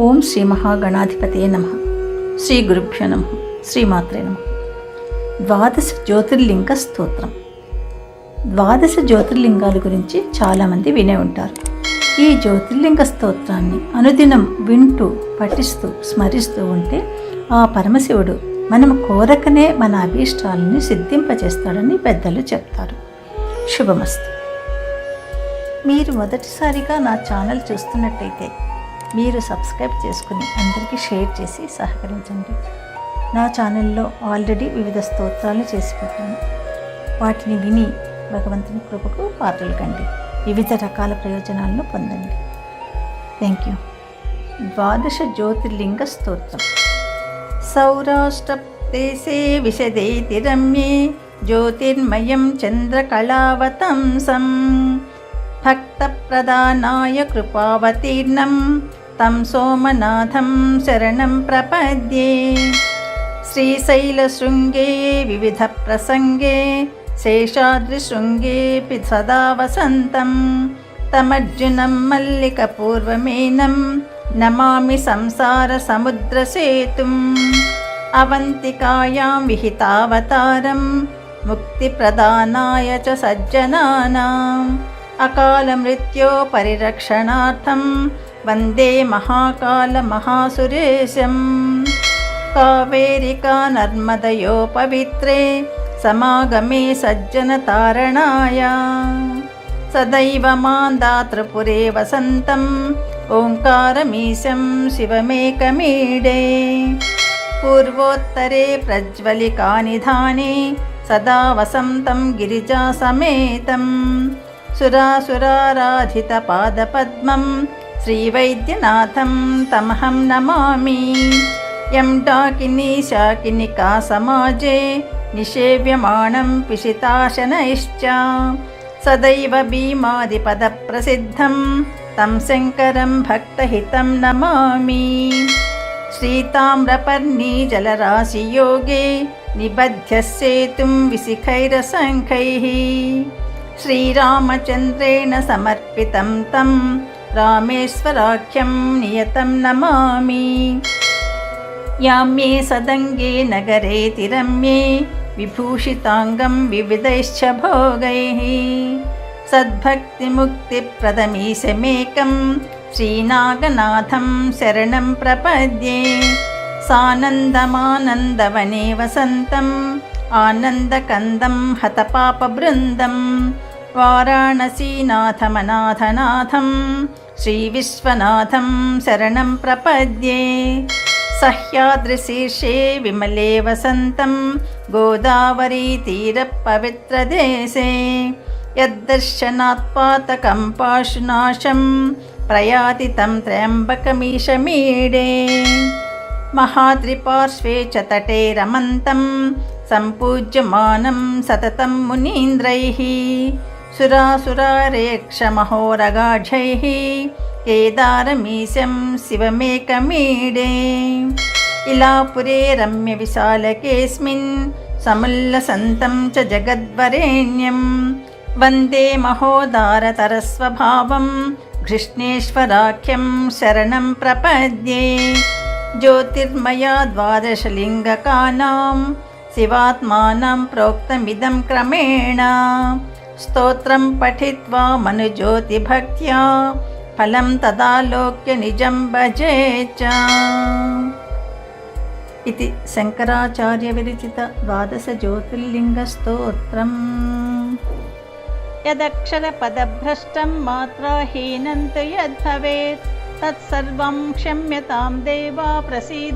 ఓం శ్రీ మహాగణాధిపతే నమ. శ్రీ గురుభ్యో నమ. శ్రీమాత్రే నమ. ద్వాదశ జ్యోతిర్లింగ స్తోత్రం. ద్వాదశ జ్యోతిర్లింగాల గురించి చాలామంది వినే ఉంటారు. ఈ జ్యోతిర్లింగ స్తోత్రాన్ని అనుదినం వింటూ పఠిస్తూ స్మరిస్తూ ఉంటే ఆ పరమశివుడు మనం కోరకనే మన అభీష్టాలని సిద్ధింపజేస్తాడని పెద్దలు చెప్తారు. శుభమస్తు. మీరు మొదటిసారిగా నా ఛానల్ చూస్తున్నట్టయితే మీరు సబ్స్క్రైబ్ చేసుకుని అందరికీ షేర్ చేసి సహకరించండి. నా ఛానల్లో ఆల్రెడీ వివిధ స్తోత్రాలు చేసి పెట్టాను. వాటిని విని భగవంతుని కృపకు పాత్రలు కండి. వివిధ రకాల ప్రయోజనాలను పొందండి. థ్యాంక్ యూ ద్వాదశ జ్యోతిర్లింగ స్తోత్రం. సౌరాష్ట్రదేశే విశదేతి రమ్యే జ్యోతిర్మయం చంద్రకళావతంసం. భక్తప్రదానాయ కృపావతీర్ణం తం సోమనాథం శరణం ప్రపద్యే. శ్రీశైలశృంగే వివిధ ప్రసంగే శేషాద్రిశృంగేపి సదా వసంతం. తమర్జునం మల్లికపూర్వమేనం నమామి సంసార సముద్రసేతుం. అవంతికాయాం విహితావతారం ముక్తిప్రదానాయ చ సజ్జనానాం. అకాలమృత్యో పరిరక్షణార్థం వందే మహాకాళమహాసురేశం కావేరికా నర్మదయో పవిత్రే సమాగమే సజ్జనతారణాయ సదైవ మాందాతృపురే వసంతం ఓంకారమీశం శివమేకమీడే పూర్వోత్తరే ప్రజ్వలికానిధానే సదా వసంతం श्रीवैद्यनाथं तमहं नमामि। यं डाकिनी शाकिनिका समाजे निषेव्यमाणं पिशिताशनैश्च। सदैव भीमादिपदप्रसिद्धं तं शङ्करं भक्तहितं नमामि। श्रीताम्रपर्णिजलराशियोगे निबध्य सेतुं विशिखैरसङ्खैः श्रीरामचन्द्रेण समर्पितं तं తం రామేశ్వరాఖ్యం నియతం నమామి యామ్ये సదంగే నగరేతి రమ్యే విభూషితాంగం వివిధైశ్చ భోగైः సద్భక్తిముక్తిప్రదమీశమేకం శ్రీనాగనాథం శరణం ప్రపద్యే సానందమానందవనే వసంతం ఆనందకందం హతపాపబృందం వారాణసీనాథమనాథనాథం శ్రీవిశ్వనాథం శరణం ప్రపద్యే సహ్యాద్రిశీర్షే విమలే వసంతం గోదావరీతీరపవిత్రదేశే యద్దర్శనాత్పాతకం పాశునాశం ప్రయాతి తం త్ర్యంబకమీశమీడే మహాద్రిపార్శ్వే చ తటే రమంతం సంపూజ్యమానం సతతం మునీంద్రైः సురాసురారేక్షమహోరగాఢైः. కేదారమీశం శివమేకమీడే. ఇలాపురే రమ్య విశాలకేస్మిన్ సముల్లసంతం చ జగద్వరేణ్యం. వందే మహోదారతరస్వభావం ఘృష్ణేశ్వరాఖ్యం శరణం ప్రపద్యే. జ్యోతిర్మయా ద్వాదశలింగకానాం శివాత్మానం ప్రోక్తమిదం క్రమేణ. స్తోత్రం పఠిత్వా మనుజ్యోతిభక్త్యా ఫలం తదాలోక్య నిజం భజే చ. ఇది శంకరాచార్య విరచిత ద్వాదశ జ్యోతిర్లింగ స్తోత్రం. యదక్షరపదభ్రష్టం మాత్రాహీనం తు యద్భవేత్ తత్సర్వం క్షమ్యతాం దేవా ప్రసీద